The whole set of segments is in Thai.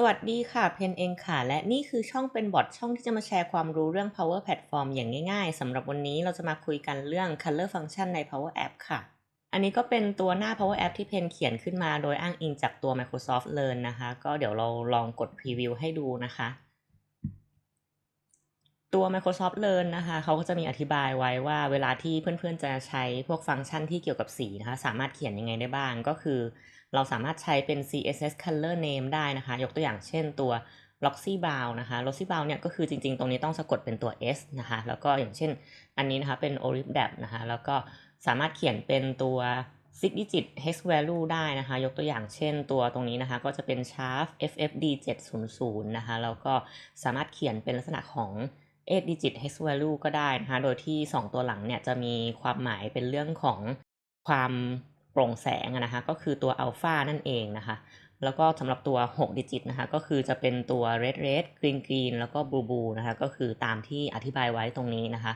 สวัสดีค่ะ เพนเองค่ะ และนี่คือช่องเป็นบอทช่องที่จะมาแชร์ความรู้เรื่อง Power Platform อย่างง่ายๆสำหรับวันนี้เราจะมาคุยกันเรื่อง Color Function ใน Power App ค่ะ อันนี้ก็เป็นตัวหน้า Power App ที่เพนเขียนขึ้นมาโดยอ้างอิงจากตัว Microsoft Learn นะคะ ก็เดี๋ยวเราลองกดพรีวิวให้ดูนะคะ ตัว Microsoft Learn นะคะเขาก็จะมีอธิบายไว้ว่าเวลาที่เพื่อนๆจะใช้พวกฟังก์ชันที่เกี่ยวกับสีนะคะ สามารถเขียนยังไงได้บ้าง ก็คือ เราสามารถใช้เป็น CSS Color Name ได้นะคะ ยกตัวอย่างเช่นตัว Roxy Brown นะคะ Roxy Brown เนี่ยก็คือจริงๆ ตรงนี้ต้องสะกดเป็นตัว S นะคะ แล้วก็อย่างเช่น อันนี้นะคะเป็น Olive Dab นะคะ แล้วก็สามารถเขียนเป็นตัว six digit hex value ได้นะคะ ยกตัวอย่างเช่นตัวตรงนี้นะคะ ก็จะเป็น sharp ffd 700นะคะ แล้วก็สามารถเขียนเป็นลักษณะของ 8 digit hex value ก็ได้นะคะโดยที่ 2 ตัวหลังเนี่ยจะมีความหมายเป็นเรื่องของความโปร่งแสงนะคะก็คือตัว alpha นั่นเองนะคะแล้วก็สำหรับตัว6 digit นะคะก็คือจะเป็นตัว red red green green แล้วก็ blue blue นะคะก็คือตามที่อธิบายไว้ตรงนี้นะคะ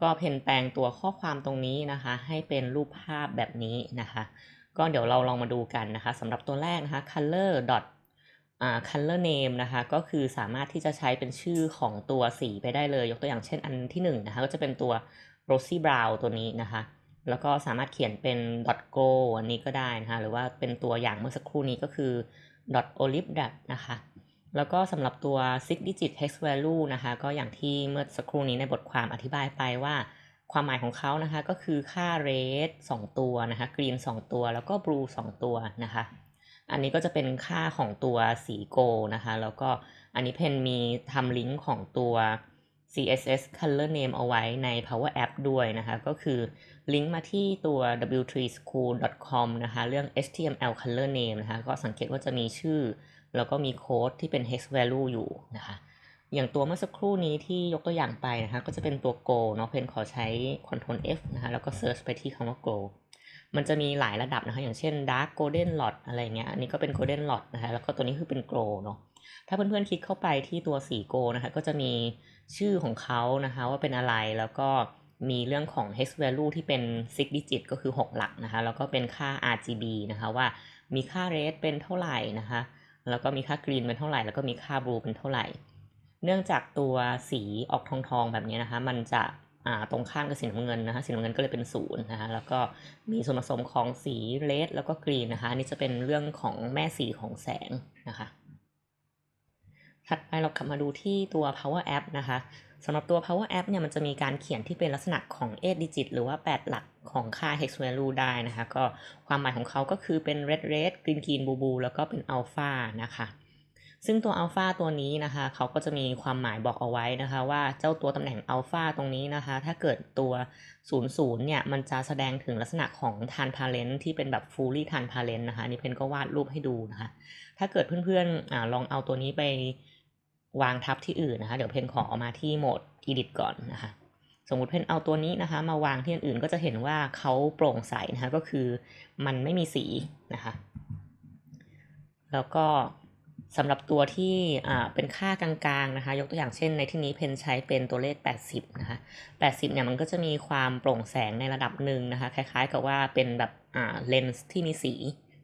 ก็เพนแปลงตัวข้อความตรงนี้นะคะ ให้เป็นรูปภาพแบบนี้นะคะ ก็เดี๋ยวเราลองมาดูกันนะคะสำหรับตัวแรกนะคะ color dot color name นะคะ ก็คือสามารถที่จะใช้เป็นชื่อของตัวสีไปได้เลย ยกตัวอย่างเช่นอันที่1นนะคะ ก็จะเป็นตัว rosy brown ตัวนี้นะคะ แล้วก็สามารถเขียนเป็น dot go อันนี้ก็ได้นะคะ หรือว่าเป็นตัวอย่างเมื่อสักครู่นี้ก็คือ dot olive d นะคะ แล้วก็สำหรับตัว six digit hex value นะคะ ก็อย่างที่เมื่อสักครู่นี้ในบทความอธิบายไปว่าความหมายของเขานะคะก็คือค่า red 2 ตัวนะคะ green 2 ตัว แล้วก็ blue 2 ตัวนะคะ อันนี้ก็จะเป็นค่าของตัวสีโกนะคะ แล้วก็อันนี้เพนมีทำลิงก์ของตัว CSS Color Name เอาไว้ใน Power App ด้วยนะคะ ก็คือลิงก์มาที่ตัว w3school.com นะคะ เรื่อง HTML Color Name นะคะ ก็สังเกตว่าจะมีชื่อ แล้วก็มีโค้ดที่เป็น hex value อยู่นะคะ อย่างตัวเมื่อสักครู่นี้ที่ยกตัวอย่างไปนะคะ ก็จะเป็นตัว go เนาะเพนขอใช้ Ctrl F นะคะ แล้วก็ search ไปที่คำว่า go มันจะมีหลายระดับนะคะ อย่างเช่น dark golden lot อะไรเงี้ย อันนี้ก็เป็น golden lot นะคะ แล้วก็ตัวนี้คือเป็น glow เนาะ ถ้าเพื่อนๆคลิกเข้าไปที่ตัวสี go นะคะ ก็จะมีชื่อของเขานะคะ ว่าเป็นอะไร แล้วก็มีเรื่องของ hex value ที่เป็น six digit ก็คือ 6 หลักนะคะ แล้วก็เป็นค่า RGB นะคะว่ามีค่า red เป็นเท่าไหร่นะคะ แล้วก็มีค่า green เป็นเท่าไหร่ แล้วก็มีค่า blue เป็นเท่าไหร่ เนื่องจากตัวสีออกทองทองแบบนี้นะคะ มันจะ ตรงข้ามกับสีน้ำเงินนะคะสีน้ำเงินก็เลยเป็นศูนย์นะคะแล้วก็มีส่วนผสมของสีเลดแล้วก็กรีนนะคะนนี้จะเป็นเรื่องของแม่สีของแสงนะคะถัดไปเรากลับมาดูที่ตัว Power App นะคะสำหรับตัว Power App เนี่ยมันจะมีการเขียนที่เป็นลักษณะของ8 digit หรือว่า 8 หลักของค่า hex value ได้นะคะ ก็ความหมายของเขาก็คือเป็น red red green green blue blue แล้วก็เป็น alpha นะคะ ซึ่งตัวอัลฟาตัวนี้นะคะเขาก็จะมีความหมายบอกเอาไว้นะคะ ว่าเจ้าตัวตำแหน่งอัลฟาตรงนี้นะคะ ถ้าเกิดตัว 00 เนี่ย มันจะแสดงถึงลักษณะของทานพาเลนที่เป็นแบบ fully ทานพาเลนนะคะนี่เพนก็วาดรูปให้ดูนะคะ ถ้าเกิดเพื่อนๆอลองเอาตัวนี้ไปวางทับที่อื่นนะคะ เดี๋ยวเพนขอเอามาที่โหมด edit ก่อนนะคะ สมมติเพนเอาตัวนี้นะคะ มาวางที่อื่นก็จะเห็นว่าเขาโปร่งใสนะคะก็คือมันไม่มีสีนะคะ แล้วก็ สำหรับตัวที่เป็นค่ากลางๆนะคะ ยกตัวอย่างเช่นในที่นี้เพนใช้เป็นตัวเลข 80 นะคะ 80 เนี่ยมันก็จะมีความโปร่งแสงในระดับหนึ่งนะคะ คล้ายๆ กับว่าเป็นแบบเลนส์ที่มีสี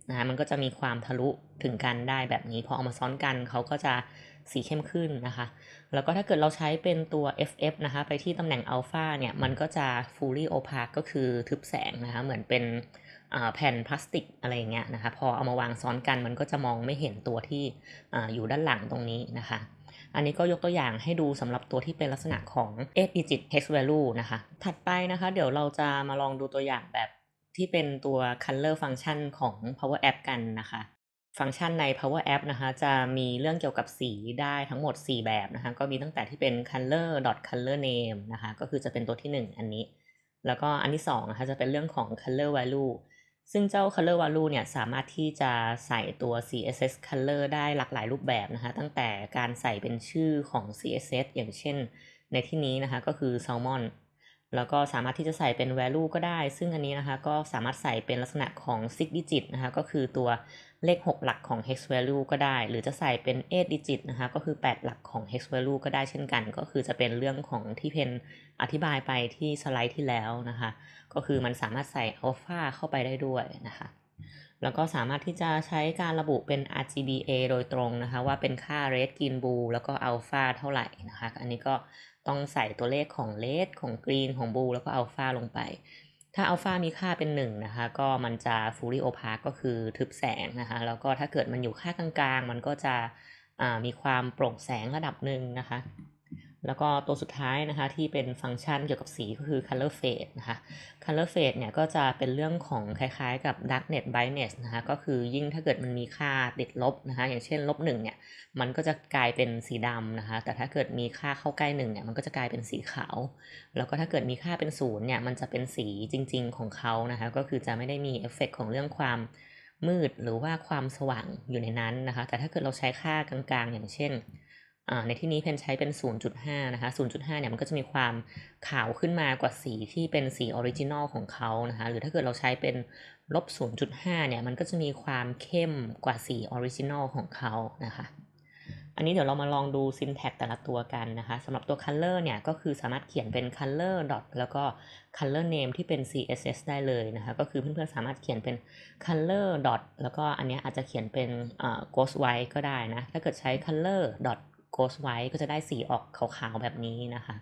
นะคะมันก็จะมีความทะลุถึงกันได้แบบนี้ พอเอามาซ้อนกันเขาก็จะสีเข้มขึ้นนะคะ แล้วก็ถ้าเกิดเราใช้เป็นตัว FF นะคะ ไปที่ตำแหน่ง Alpha เนี่ย มันก็จะ fully opaque ก็คือทึบแสงนะคะ เหมือนเป็น แผ่นพลาสติกอะไรเงี้ยนะคะพอเอามาวางซ้อนกันมันก็จะมองไม่เห็นตัวที่ออยู่ด้านหลังตรงนี้นะคะ อันนี้ก็ยกตัวอย่างให้ดูสำหรับตัวที่เป็นลักษณะของ 8 digit hex value นะคะ ถัดไปนะคะ เดี๋ยวเราจะมาลองดูตัวอย่างแบบที่เป็นตัว color function ของ Power App กันนะคะฟังก์ชันใน Power App นะคะ จะมีเรื่องเกี่ยวกับสีได้ทั้งหมด 4 แบบนะคะ ก็มีตั้งแต่ที่เป็น color dot color name นะคะ ก็คือจะเป็นตัวที่ 1 อันนี้ แล้วก็อันที่2นะคะ จะเป็นเรื่องของ color value ซึ่งเจ้า color value เนี่ยสามารถที่จะใส่ตัว CSS color ได้หลากหลายรูปแบบนะคะตั้งแต่การใส่เป็นชื่อของ CSS อย่างเช่น ในที่นี้นะคะก็คือ salmon แล้วก็สามารถที่จะใส่เป็น value ก็ได้ ซึ่งอันนี้นะคะก็สามารถใส่เป็นลักษณะของ six digit นะคะก็คือตัวเลข 6 หลักของ hex value ก็ได้ หรือจะใส่เป็น8 digit นะคะก็คือ 8 หลักของ hex value ก็ได้เช่นกัน ก็คือจะเป็นเรื่องของที่เพนอธิบายไปที่สไลด์ที่แล้วนะคะ ก็คือมันสามารถใส่ alpha เข้าไปได้ด้วยนะคะ แล้วก็สามารถที่จะใช้การระบุเป็น RGBA โดยตรงนะคะ ว่าเป็นค่า red green blue แล้วก็ alpha เท่าไหร่นะคะ อันนี้ก็ต้องใส่ตัวเลขของ red ของ green ของ blue แล้วก็ alpha ลงไป ถ้า alpha มีค่าเป็น1นะคะ ก็มันจะ fully opaque ก็คือทึบแสงนะคะ แล้วก็ถ้าเกิดมันอยู่ค่ากลางๆ มันก็จะมีความโปร่งแสงระดับหนึ่งนะคะ แล้วก็ตัวสุดท้ายนะคะที่เป็นฟังก์ชันเกี่ยวกับสีก็คือ color fade นะคะ color fade เนี่ยก็จะเป็นเรื่องของคล้ายๆกับ darkness brightness นะคะก็คือยิ่งถ้าเกิดมันมีค่าติดลบนะคะอย่างเช่นลบหนึ่งเนี่ยมันก็จะกลายเป็นสีดำนะคะแต่ถ้าเกิดมีค่าเข้าใกล้หนึ่งเนี่ยมันก็จะกลายเป็นสีขาว แล้วก็ถ้าเกิดมีค่าเป็นศูนย์เนี่ยมันจะเป็นสีจริง ๆของเขานะคะก็คือจะไม่ได้มีเอฟเฟกของเรื่องความมืดหรือว่าความสว่างอยู่ในนั้นนะคะแต่ถ้าเกิดเราใช้ค่ากลางๆ อย่างเช่น ในที่นี้เพนใช้เป็น 0.5 นะคะ 0.5 เนี่ยมันก็จะมีความขาวขึ้นมากว่าสีที่เป็นสีออริจินอลของเขานะคะ หรือถ้าเกิดเราใช้เป็นลบ 0.5 เนี่ยมันก็จะมีความเข้มกว่าสีออริจินอลของเขานะคะอันนี้เดี๋ยวเรามาลองดู syntax แต่ละตัวกันนะคะสำหรับตัว color เนี่ยก็คือสามารถเขียนเป็น color dot แล้วก็ color name ที่เป็น css ได้เลยนะคะก็คือเพื่อนๆสามารถเขียนเป็น color dot แล้วก็อันนี้อาจจะเขียนเป็น ghost white ก็ได้นะถ้าเกิดใช้ color dot ghost white ก็จะได้สีออกขาวๆแบบนี้นะคะ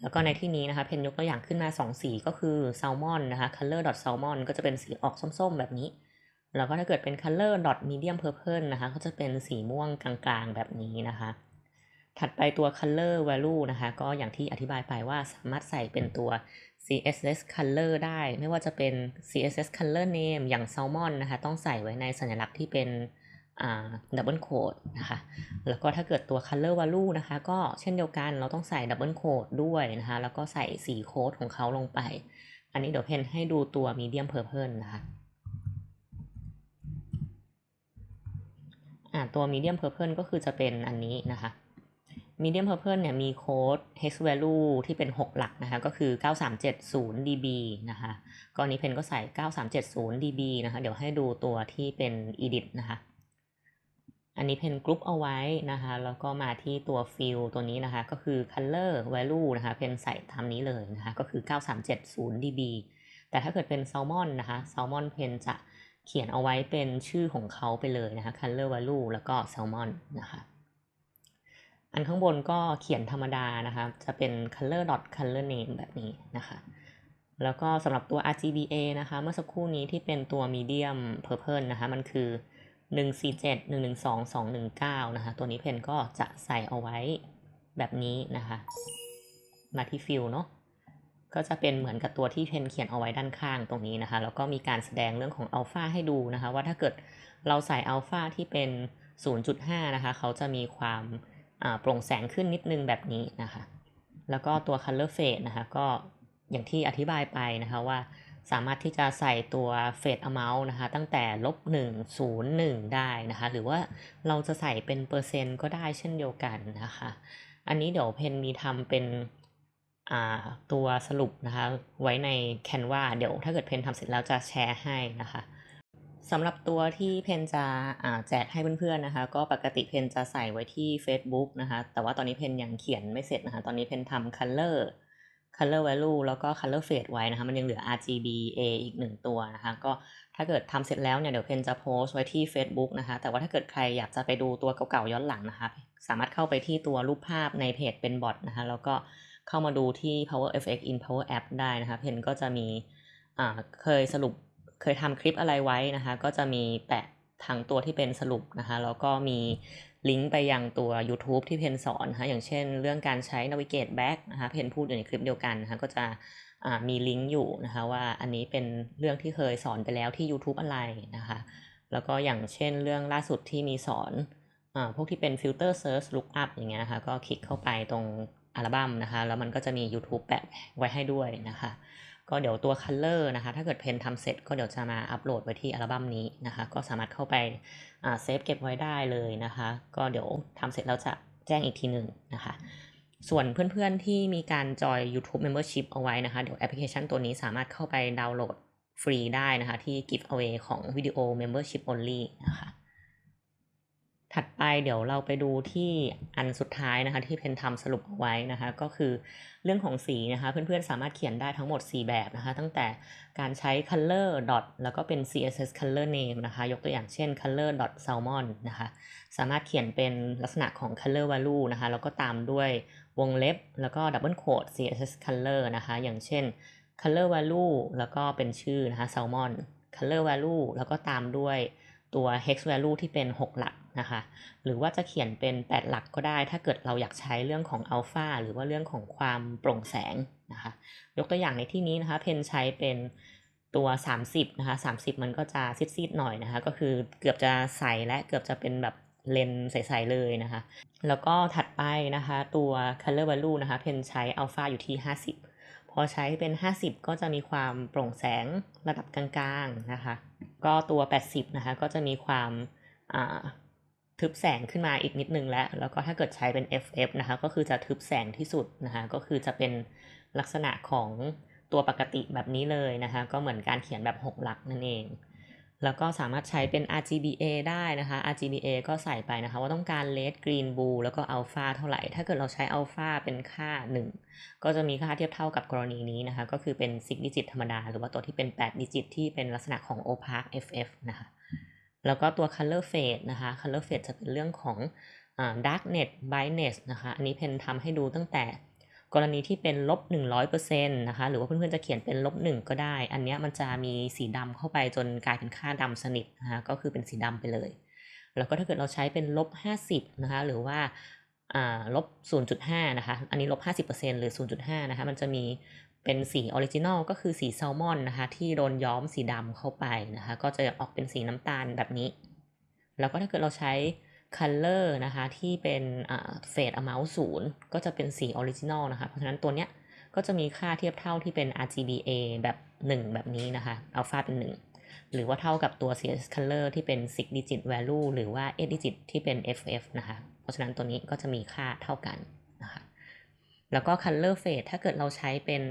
แล้วก็ในที่นี้นะคะ เพนยกตัวอย่างขึ้นมา 2 สีก็คือ salmon นะคะ color dot salmon ก็จะเป็นสีออกส้มๆ แบบนี้ แล้วก็ถ้าเกิดเป็น color dot medium purple นะคะ ก็จะเป็นสีม่วงกลางๆ แบบนี้นะคะ ถัดไปตัว color value นะคะ ก็อย่างที่อธิบายไปว่าสามารถใส่เป็นตัว CSS color ได้ ไม่ว่าจะเป็น CSS color name อย่าง salmon นะคะ ต้องใส่ไว้ในสัญลักษณ์ที่เป็น ดับเบิลโคดนะคะ แล้วก็ถ้าเกิดตัว color value นะคะ ก็เช่นเดียวกันเราต้องใส่ดับเบิลโคดด้วยนะคะ แล้วก็ใส่สีโค้ดของเขาลงไป อันนี้เดี๋ยวเพนให้ดูตัว medium purple นะคะตัว medium purple ก็คือจะเป็นอันนี้นะคะ medium purple เนี่ยมีโค้ด hex value ที่เป็น 6 หลักนะคะ ก็คือ 9370 db นะคะก็นี้เพนก็ใส่ 9370 db นะคะ เดี๋ยวให้ดูตัวที่เป็น edit นะคะ อันนี้เพนกรุ๊ปเอาไว้นะคะ แล้วก็มาที่ตัว fill ตัวนี้นะคะ ก็คือ color value นะคะ เพนใส่ตามนี้เลยนะคะ ก็คือ 9370 db แต่ถ้าเกิดเป็น salmon นะคะ salmon เพนจะเขียนเอาไว้เป็นชื่อของเขาไปเลยนะคะ color value แล้วก็ salmon นะคะ อันข้างบนก็เขียนธรรมดานะคะ จะเป็น color dot color name แบบนี้นะคะ แล้วก็สำหรับตัว RGBA นะคะ เมื่อสักครู่นี้ที่เป็นตัว medium purple นะคะ มันคือ 147 112 219 นะคะ ตัวนี้เพนก็จะใส่เอาไว้แบบนี้นะคะ มาที่ฟิลเนาะ ก็จะเป็นเหมือนกับตัวที่เพนเขียนเอาไว้ด้านข้างตรงนี้นะคะ แล้วก็มีการแสดงเรื่องของอัลฟาให้ดูนะคะ ว่าถ้าเกิดเราใส่อัลฟาที่เป็น 0.5 นะคะ เขาจะมีความโปร่งแสงขึ้นนิดนึงแบบนี้นะคะ แล้วก็ตัว color fade นะคะ ก็อย่างที่อธิบายไปนะคะว่า สามารถที่จะใส่ตัวเฟดอะเมาส์นะคะตั้งแต่ลบหนึ่งศูนย์หนึ่งได้นะคะหรือว่าเราจะใส่เป็นเปอร์เซ็นต์ก็ได้เช่นเดียวกันนะคะอันนี้เดี๋ยวเพนมีทำเป็นตัวสรุปนะคะไว้ใน Canva เดี๋ยวถ้าเกิดเพนทำเสร็จแล้วจะแชร์ให้นะคะสำหรับตัวที่เพนจะแจกให้เพื่อนๆนะคะ ก็ปกติเพนจะใส่ไว้ที่ Facebook นะคะแต่ว่าตอนนี้เพนยังเขียนไม่เสร็จนะคะ ตอนนี้เพนทำ color color value แล้วก็ color fade ไว้นะคะมันยังเหลือ RGBA อีกหนึ่งตัวนะคะ ก็ถ้าเกิดทำเสร็จแล้วเนี่ยเดี๋ยวเพนจะโพสไว้ที่ Facebook นะคะ แต่ว่าถ้าเกิดใครอยากจะไปดูตัวเก่าๆย้อนหลังนะคะ สามารถเข้าไปที่ตัวรูปภาพในเพจเป็นบอทนะคะ แล้วก็เข้ามาดูที่ Power FX in Power App ได้นะคะเพนก็จะมีเคยสรุปเคยทำคลิปอะไรไว้นะคะ ก็จะมีแปะทั้งตัวที่เป็นสรุปนะคะ แล้วก็มี ลิงก์ไปยังตัว YouTube ที่เพนสอนนะคะอย่างเช่น เรื่องการใช้ navigate back นะคะเพนพูดอยู่ในคลิปเดียวกันนะคะก็จะมีลิงก์อยู่นะคะว่าอันนี้เป็นเรื่องที่เคยสอนไปแล้วที่ YouTube อะไรนะคะแล้วก็อย่างเช่นเรื่องล่าสุดที่มีสอนอพวกที่เป็น filter search lookup อย่างเงี้ยนะคะก็คลิกเข้าไปตรงอัลบั้มนะคะแล้วมันก็จะมี YouTube แปะไว้ให้ด้วยนะคะ ก็เดี๋ยวตัว Color นะคะ ถ้าเกิดเพนทำเสร็จก็เดี๋ยวจะมาอัปโหลดไว้ที่อัลบั้มนี้นะคะ ก็สามารถเข้าไปเซฟเก็บไว้ได้เลยนะคะ ก็เดี๋ยวทำเสร็จแล้วจะแจ้งอีกทีหนึ่งนะคะ ส่วนเพื่อนๆที่มีการจอย YouTube Membership เอาไว้นะคะ เดี๋ยวแอปพลิเคชันตัวนี้สามารถเข้าไปดาวน์โหลดฟรีได้นะคะ ที่ Giveaway ของวิดีโอ Membership Only นะคะ ถัดไปเดี๋ยวเราไปดูที่อันสุดท้ายนะคะที่เพนทำสรุปเอาไว้นะคะก็คือเรื่องของสีนะคะเพื่อนๆสามารถเขียนได้ทั้งหมด 4 แบบนะคะตั้งแต่การใช้ color dot แล้วก็เป็น css color name นะคะยกตัวอย่างเช่น color dot salmon นะคะสามารถเขียนเป็นลักษณะของ color value นะคะแล้วก็ตามด้วยวงเล็บแล้วก็ double quote css color นะคะอย่างเช่น color value แล้วก็เป็นชื่อนะคะ salmon color value แล้วก็ตามด้วยตัว hex value ที่เป็น 6 หลัก นะคะ หรือว่าจะเขียนเป็น 8 หลักก็ได้ ถ้าเกิดเราอยากใช้เรื่องของ alpha หรือว่าเรื่องของความโปร่งแสงนะคะ ยกตัวอย่างในที่นี้นะคะ เพนใช้เป็นตัว 30 นะคะ 30 มันก็จะซีดๆหน่อยนะคะ ก็คือเกือบจะใสและเกือบจะเป็นแบบเลนใสๆเลยนะคะ แล้วก็ถัดไปนะคะตัว color value นะคะ เพนใช้ alpha อยู่ที่ 50 พอใช้เป็น 50 ก็จะมีความโปร่งแสงระดับกลางๆนะคะ ก็ตัว 80 นะคะ ก็จะมีความอ่า ทึบแสงขึ้นมาอีกนิดนึงแล้ว แล้วก็ถ้าเกิดใช้เป็น FF นะคะก็คือจะทึบแสงที่สุดนะคะก็คือจะเป็นลักษณะของตัวปกติแบบนี้เลยนะคะก็เหมือนการเขียนแบบ 6 หลักนั่นเอง แล้วก็สามารถใช้เป็น RGBA ได้นะคะ RGBA ก็ใส่ไปนะคะ ว่าต้องการ red green blue แล้วก็ alpha เท่าไหร่ ถ้าเกิดเราใช้ alpha เป็นค่า 1 ก็จะมีค่าเทียบเท่ากับกรณีนี้นะคะ ก็คือเป็น 6 ดิจิตธรรมดา หรือว่าตัวที่เป็น 8 ดิจิตที่เป็นลักษณะของ opaque FF นะคะ แล้วก็ตัว color fade นะคะ color fade จะเป็นเรื่องของอ darkness brightness นะคะ อันนี้เพนทำให้ดูตั้งแต่กรณีที่เป็นลบ 100%นะคะ หรือว่าเพื่อนๆจะเขียนเป็นลบ1ก็ได้ อันนี้มันจะมีสีดำเข้าไปจนกลายเป็นค่าดำสนิทนะคะก็คือเป็นสีดำไปเลย แล้วก็ถ้าเกิดเราใช้เป็นลบ 50 นะคะ หรือว่าอ่าลบ 0.5 นะคะ อันนี้ลบ 50%หรือ 0.5 นะคะ มันจะมี เป็นสีออริจินอลก็คือสีแซลมอนนะคะที่โดนย้อมสีดำเข้าไปนะคะ ก็จะออกเป็นสีน้ำตาลแบบนี้ แล้วก็ถ้าเกิดเราใช้ color นะคะที่เป็นเฟด amount ศูนย์ก็จะเป็นสีออริจินอลนะคะ เพราะฉะนั้นตัวเนี้ยก็จะมีค่าเทียบเท่าที่เป็น RGBA แบบ 1 แบบนี้นะคะ alpha เป็น 1 หรือว่าเท่ากับตัว CS color ที่เป็น 6 digit value หรือว่า 8 digit ที่เป็น FF นะคะ เพราะฉะนั้นตัวนี้ก็จะมีค่าเท่ากันนะคะ แล้วก็ color fade ถ้าเกิดเราใช้เป็น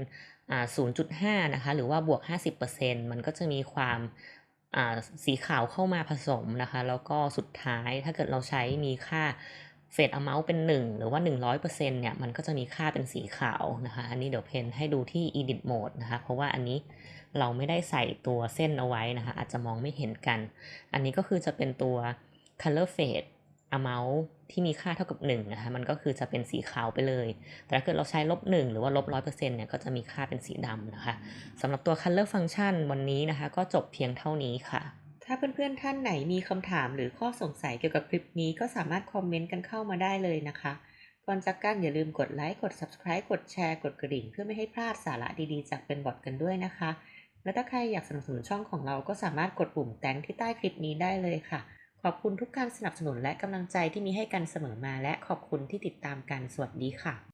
0.5 นะคะ หรือว่าบวก 50%มันก็จะมีความสีขาวเข้ามาผสมนะคะ แล้วก็สุดท้ายถ้าเกิดเราใช้มีค่าเฟด amount เป็น 1 หรือว่า 100%เนี่ยมันก็จะมีค่าเป็นสีขาวนะคะ อันนี้เดี๋ยวเพนให้ดูที่ edit mode นะคะ เพราะว่าอันนี้เราไม่ได้ใส่ตัวเส้นเอาไว้นะคะ อาจจะมองไม่เห็นกัน อันนี้ก็คือจะเป็นตัว color fade amount ที่มีค่าเท่ากับ1นะคะมันก็คือจะเป็นสีขาวไปเลย แต่ถ้าเกิดเราใช้ลบ1หรือว่าลบ100%เนี่ยก็จะมีค่าเป็นสีดำนะคะสำหรับตัว color function วันนี้นะคะ ก็จบเพียงเท่านี้ค่ะ ถ้าเพื่อนๆท่านไหนมีคำถามหรือข้อสงสัยเกี่ยวกับคลิปนี้ก็สามารถคอมเมนต์กันเข้ามาได้เลยนะคะก่อนจากกันอย่าลืมกดไลค์กด subscribe กดแชร์กดกระดิ่ง เพื่อไม่ให้พลาดสาระดีๆ จากเป็นบอทกันด้วยนะคะ และถ้าใครอยากสนับสนุนช่องของเราก็สามารถกดปุ่มแตงที่ใต้คลิปนี้ได้เลยค่ะ ขอบคุณทุกการสนับสนุนและกำลังใจที่มีให้กันเสมอมาและขอบคุณที่ติดตามกันสวัสดีค่ะ